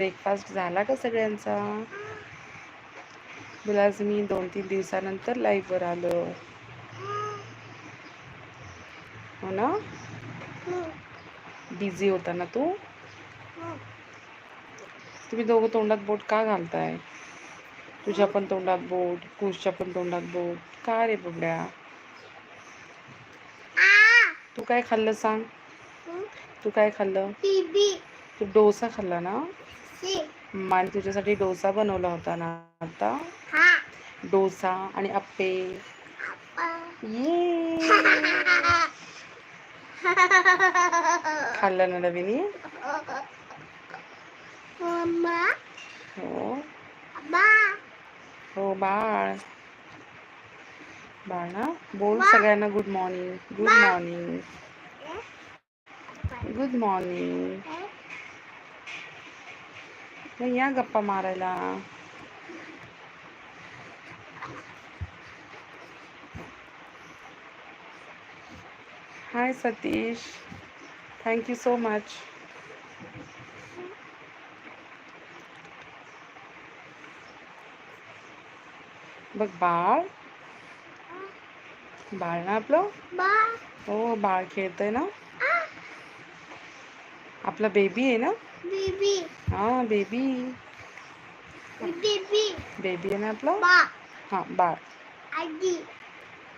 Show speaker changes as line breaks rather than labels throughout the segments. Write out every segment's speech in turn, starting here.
Breakfast झाला का सगळ्यांचा? आज मी दोन तीन दिवसानंतर लाईव्हवर आलो. हो ना? बिझी होता ना तू? तुम्ही दोघं तोंडात बोट का घालताय? तुझ्या पण तोंडात बोट कुशच्या पण तोंडात बोट. का रे बुबड्या? तू काय खाल्लं सांग? तू काय खाल्लं? तू डोसा खाल्ला ना? माने तुझ्यासाठी डोसा बनवला होता ना आता? डोसा आणि अप्पे ये. खाल्लं ना नवीनी? हो हो. बाळ. बाळ ना? बोल सगळ्यांना good morning good morning good morning मग या गप्पा मारायला. Hi Satish. Thank you so much बघ बाळ. बाळ ना आपलं? हो बाळ खेळतंय ना? आपला बेबी आहे ना? हा बेबी बेबी आहे ना आपलं हा बाळ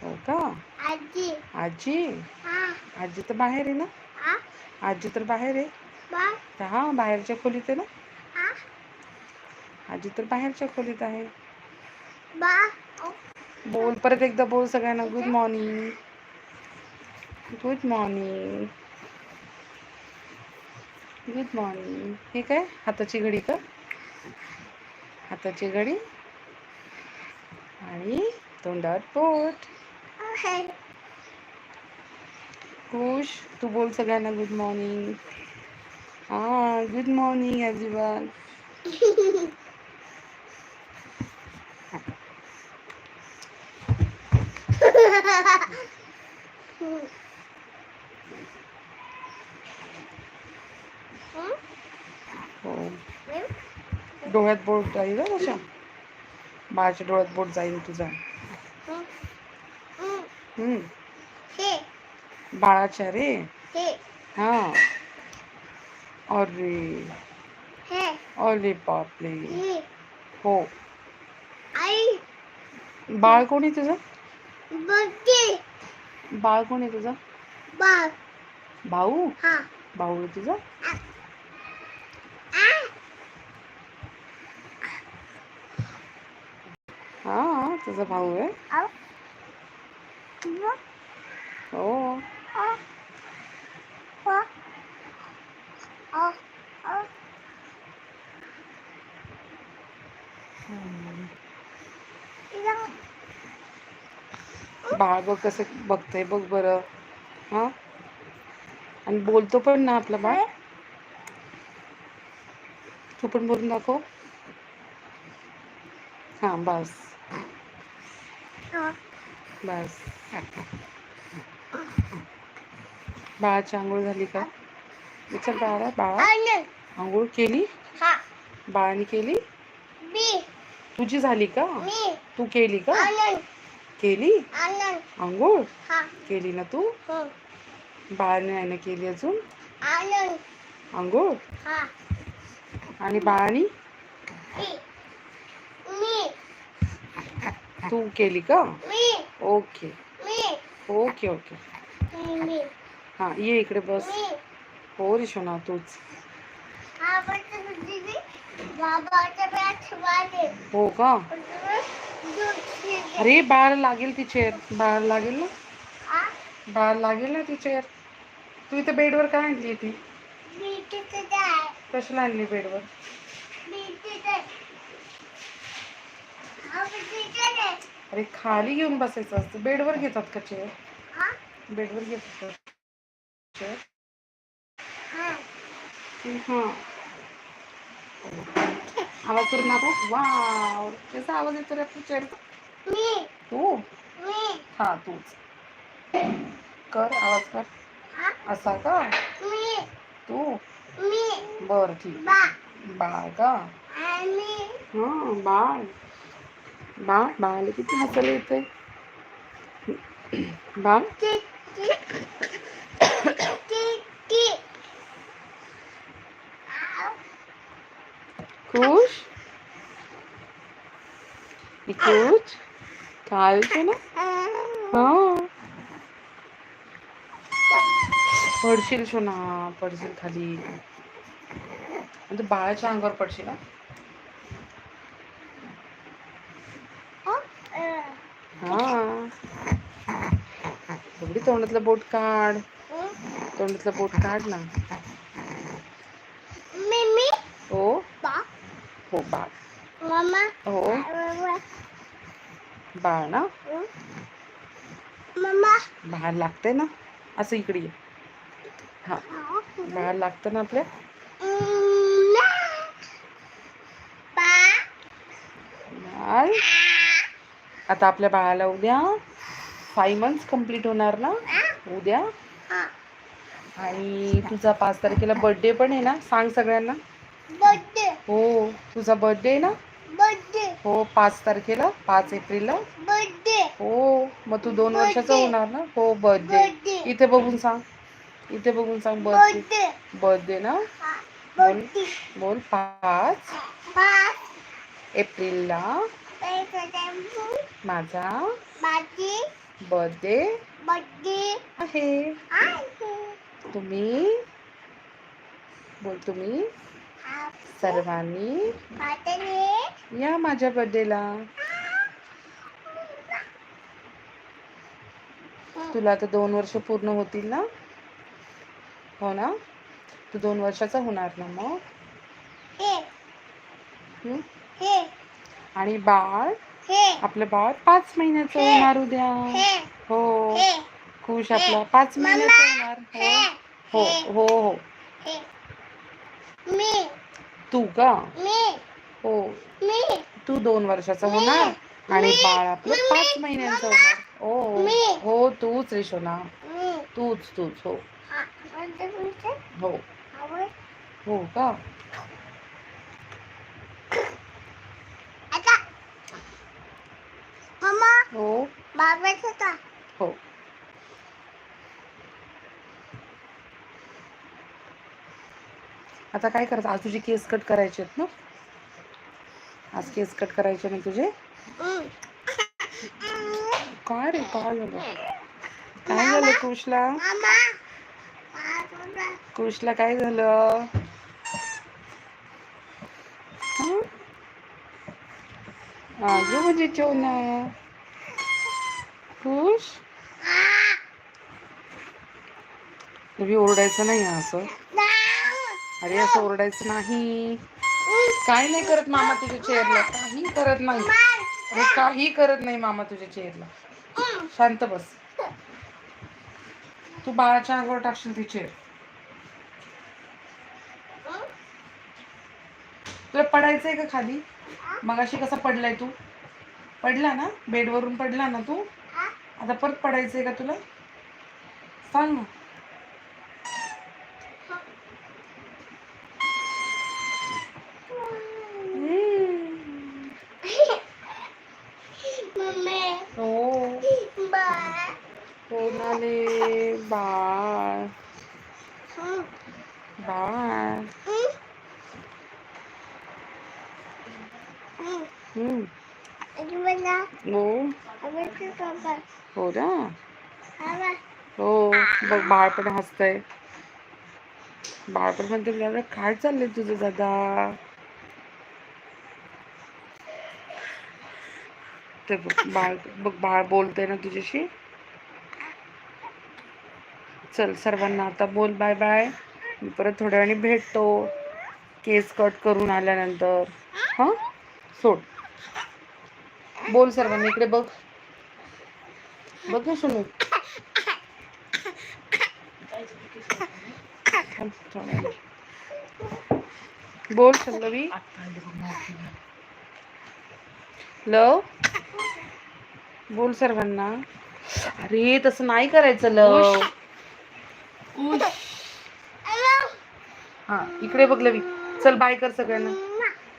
हो का आजी. आजी. तर बाहेर आहे ना? आजी तर बाहेर आहे तर हा बाहेरच्या खोलीत आहे ना? आजी तर बाहेरच्या खोलीत आहे बोल परत एकदा बोल सगळ्यांना. Good morning good morning good morning हे काय? हाताची घडी का? हाताची घडी. आणि तोंडात पोट. खुश. तू बोल सगळ्यांना गुड मॉर्निंग हा गुड मॉर्निंग अजिबात हो डोळ्यात बोट जाईल तशा? बाळाच्या डोळ्यात बोट जाईल तुझा. हम्म. बाळाच्या रे. हा. अरे. अरे बापरे. हो. बाळ कोण आहे तुझं? बाळ कोण आहे तुझं? भाऊ? भाऊ तुझा? तुझा भाऊ आहे हो. बाळ बघ कसं बघतंय बघ बरं हा आणि बोलतो पण ना आपलं बाळ तू पण बोलून दाखव हा बस बस. बाळाची आंघोळ झाली का? विचार बाळा बाळा. आंघोळ. केली? बाळाने केली? तुझी झाली का? तू केली का? केली? आंघोळ. केली ना तू? बाळाने नाही ना केली अजून? आंघोळ. आणि बाळाने? तू केली का? ओके. Okay okay. हा ये इकडे बस. हो रिशोना तूच. हो का? अरे बाळ लागेल ती चेअर. बाळ लागेल ना? बाळ लागेल ना ती चेअर? तू इथे बेडवर काय आणली ती कशाला आणली बेडवर? अरे खाली घेऊन बसायचं असतं. बेडवर घेतात का चेअर बेडवर घेतात का चेअर हां. आवाज करून दाखव वाव. कसा आवाज येतो रे आपल्या चेअरचा तू? हा तूच. कर आवाज कर. असा का? तू? बर ठीक बाळ का? हा बाळ. बाळ बाळाला किती हसायला येते बाळ खुश खुश काय होते ना हा पडशील सोना पडशील खाली. आणि बाळाच्या अंगावर पडशील ना हा एवढी तोंडातलं बोट काढ तोंडातलं बोट काढ ना हो हो बाळ हो बाळ ना बाळ लागते ना असं इकडे हा बाळ लागतं ना आपल्या आता आपल्या बाळाला उद्या फाईव्ह मंथ्स कंप्लीट होणार ना? उद्या? आणि तुझा पाच तारखेला बर्थडे पण आहे ना? सांग सगळ्यांना. हो तुझा बर्थडे आहे ना? हो पाच तारखेला पाच एप्रिलला. हो मग तू दोन वर्षाचा होणार ना? हो बर्थडे इथे बघून सांग. इथे बघून सांग बर्थडे बर्थडे ना? बोल बोल पाच. एप्रिलला. माझा बर्थडे आहे. तुम्ही बोल तुम्ही सर्वांनी या माझ्या बर्थडेला. तुला आता दोन वर्ष पूर्ण होतील ना? हो ना? तू दोन वर्षाचा होणार ना मग? हं? आणि बाळ? आपलं बाळ पाच महिन्याचं होणार उद्या. हो. खुश आपला. पाच महिन्याचं होणार. हो. हो. हो. हो. तू का? हो. तू दोन वर्षाचा होणार आणि बाळ आपलं पाच महिन्याचं होणार. हो. हो तूच रेशोना तूच तूच. हो. हो. हो का? हो. हो. आता काय करायचं? आज तुझे केस कट करायचे आहेत ना? आज केस कट करायचे ना तुझे? काय रे काय झालं? काय झालं कुशला? कुशला काय झालं हं? अगं म्हणजे चोना खुश तुम्ही ओरडायचं नाही असं अरे असं ओरडायचं नाही काही नाही करत मामा तुझ्या चेअरला काही करत नाही अरे काही करत नाही मामा तुझ्या चेअरला शांत बस तू बाळाच्या अंगावर टाकशील ती चेअर तुला पडायचंय का खाली मग अशी कसा पडलाय तू? पडला ना? बेडवरून पडला ना तू? आता परत पडायचंय का तुला? सांग ना हम्म. हो हो ना रे बाळ बाळ हम्म. हो. हो ना? हो बघ बाळपण हसतय. हसतंय म्हणते दादा काय चाललंय तुझं दादा? ते बघ बाळ बघ बाळ बोलतंय ना तुझ्याशी. चल सर्वांना आता बोल बाय बाय. मी परत थोड्या वेळाने भेटतो. केस कट करून आल्यानंतर. हां? सोड. बोल सर्वांनी इकडे बघ. बघ ना सोनू. बोल सल्लवी. लव. बोल सर्वांना. अरे तसं नाही करायचं लव. हा इकडे बघ लवी. चल बाय कर सगळ्यांना.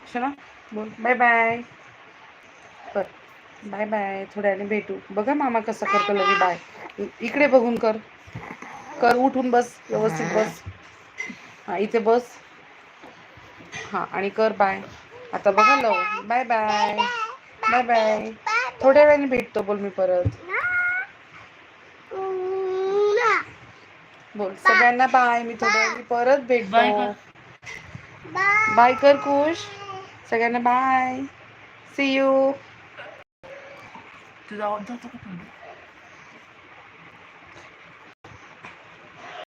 शना बोल. बाय बाय कर. बाय बाय थोड्याने भेटू. बघा मामा कसं करतो लगे बाय इकडे बघून कर. कर उठून बस. व्यवस्थित बस. हा इथे बस. हा आणि कर. बाय आता बघा love. Bye bye bye bye थोड्या वेळाने भेटतो. बोल मी परत. बोल. सगळ्यांना बाय मी थोड्या वेळाने परत भेटतो. बाय कर. खुश सगळ्यांना बाय सी यू